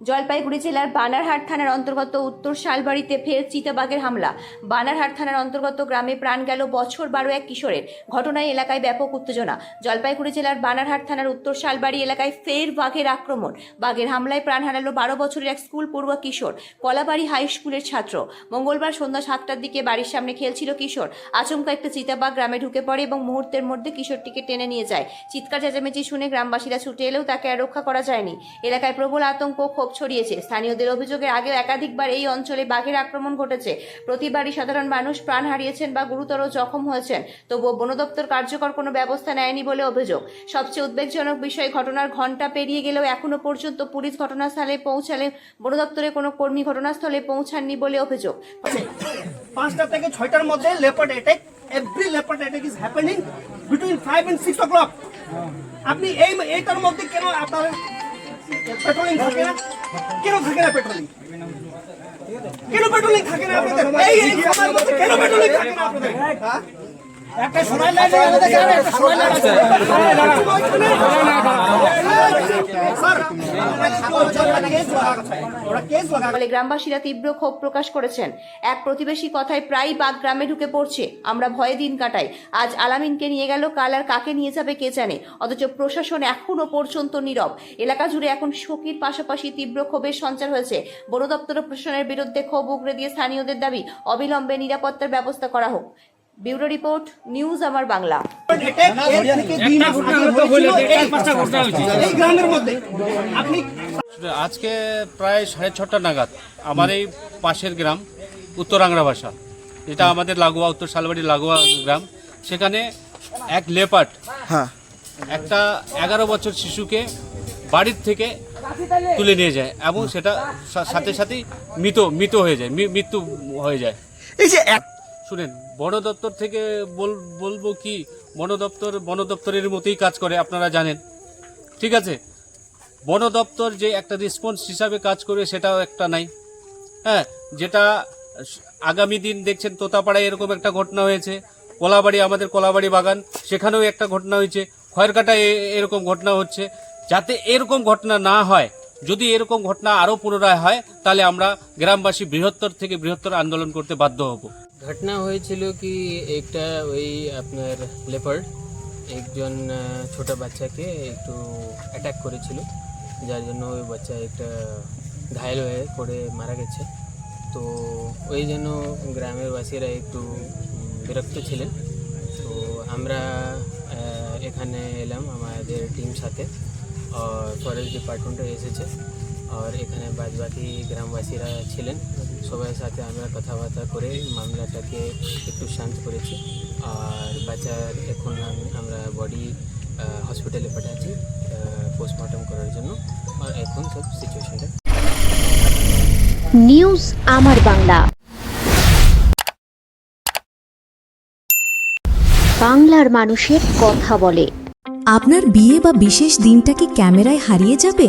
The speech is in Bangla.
জলপাইগুড়ি জেলার বানারহাট থানার অন্তর্গত উত্তর শালবাড়িতে ফের চিতাবাঘের হামলা। বানারহাট থানার অন্তর্গত গ্রামে প্রাণ গেল বছর বারো এক কিশোরের। ঘটনায় এলাকায় ব্যাপক উত্তেজনা। জলপাইগুড়ি জেলার বানারহাট থানার উত্তর শালবাড়ি এলাকায় ফের বাঘের আক্রমণ। বাঘের হামলায় প্রাণ হারালো বারো বছরের এক স্কুল পড়ুয়া কিশোর, কলাবাড়ি হাই স্কুলের ছাত্র। মঙ্গলবার সন্ধ্যা সাতটার দিকে বাড়ির সামনে খেলছিল কিশোর। আচমকা একটা চিতাবাঘ গ্রামে ঢুকে পড়ে এবং মুহূর্তের মধ্যে কিশোরটিকে টেনে নিয়ে যায়। চিৎকার চেঁচামেচি শুনে গ্রামবাসীরা ছুটে এলেও তাকে আর রক্ষা করা যায়নি। এলাকায় প্রবল আতঙ্ক ও ক্ষোভ ছড়িয়েছে। স্থানীয়দের অভিযোগের আগেও একাধিকবার এই অঞ্চলে বাঘের আক্রমণ ঘটেছে। প্রতিবারই সাধারণ মানুষ প্রাণ হারিয়েছেন বা গুরুতর জখম হয়েছেন। তবুও বন দপ্তর কার্যকর কোনো ব্যবস্থা নেয়নি বলে অভিযোগ। সবচেয়ে উদ্বেগজনক বিষয়, ঘটনার ঘণ্টা পেরিয়ে গেলেও এখনও পর্যন্ত পুলিশ ঘটনাস্থলে পৌঁছালে বন দপ্তরের কোনো কর্মী ঘটনাস্থলে পৌঁছাননি বলে অভিযোগ। পাঁচটা থেকে ছয়টার মধ্যে leopard attack every leopard attack is happening between five and six o'clock আপনি এই, এইটার মধ্যে কেন আপনার পেট্রোলিং থাকে না? কেন থাকে না পেট্রোলিং কেন পেট্রোলিং থাকে না আপনাদের? এই এই সময়ের মধ্যে কেন পেট্রোলিং থাকে না আপনাদের? হ্যাঁ? একটা লাইন একটা লাইন আছে লাগাচ্ছে ফলে গ্রামবাসীরা তীব্র ক্ষোভ প্রকাশ করেছেন। এক প্রতিবেশী কথায় প্রায় বাঘ গ্রামে ঢুকে পড়ছে। আমরা ভয়ে দিন কাটাই। আজ আলামিনকে নিয়ে গেল কাল আর কাকে নিয়ে যাবে কে জানে। অথচ প্রশাসন এখনও পর্যন্ত নীরব। এলাকা জুড়ে এখন শোকের পাশাপাশি তীব্র ক্ষোভের সঞ্চার হয়েছে। বন দপ্তর প্রশাসনের বিরুদ্ধে ক্ষোভ উগড়ে দিয়ে স্থানীয়দের দাবি অবিলম্বে নিরাপত্তার ব্যবস্থা করা হোক। ব্যুরো রিপোর্ট নিউজ আমার বাংলা। আজকে প্রায় সাড়ে ছটা নাগাদ আমার এই পাশের গ্রাম উত্তরাংরা ভাষা। এটা আমাদের লাগোয়া উত্তর শালবাড়ি লাগোয়া গ্রাম। সেখানে এক লেপার্ট একটা এগারো বছর শিশুকে বাড়ির থেকে তুলে নিয়ে যায় এবং সেটা সাথে সাথেই মৃত মৃত হয়ে যায় মৃত্যু হয়ে যায়। এই যে এক শুনেন, বন দপ্তর থেকে বল, বলব কি, বন দপ্তর, বন দপ্তরের মতোই কাজ করে, আপনারা জানেন। ঠিক আছে? বন দপ্তর যে একটা রেসপন্স হিসাবে কাজ করে, সেটাও একটা নাই। হ্যাঁ যেটা আগামী দিন দেখছেন, তোতাপাড়ায় এরকম একটা ঘটনা হয়েছে। কলাবাড়ি, আমাদের কলাবাড়ি বাগান, সেখানেও একটা ঘটনা হয়েছে। খয়েরকাটায় এরকম ঘটনা হচ্ছে। যাতে এরকম ঘটনা না হয়, যদি এরকম ঘটনা আরও পুনরায় হয়, তাহলে আমরা গ্রামবাসী বৃহত্তর থেকে বৃহত্তর আন্দোলন করতে বাধ্য হব। ঘটনা হয়েছিল কি, একটা ওই আপনার লেপার্ড একজন ছোট বাচ্চাকে একটু অ্যাটাক করেছিল, যার জন্য ওই বাচ্চা একটা ঘায়ল হয়ে পড়ে মারা গেছে। তো ওই জন্য গ্রামের বাসীরা একটু বিরক্ত ছিলেন। তো আমরা এখানে এলাম আমাদের টিম সাথে ফরেস্ট ডিপার্টমেন্টও এসেছে। আর এখানে বাদবাকি গ্রামবাসীরা ছিলেন। সবার সাথে আমরা কথাবার্তা করে মামলাটাকে একটু শান্ত করেছি। আর বাচ্চার এখন আমরা বডি হসপিটালে পাঠাচ্ছি পোস্টমর্টম করার জন্য। আর এখন সব সিচুয়েশনটা নিউজ আমার বাংলা বাংলার মানুষের কথা বলে। আপনার বিয়ে বা বিশেষ দিনটা কি ক্যামেরায় হারিয়ে যাবে?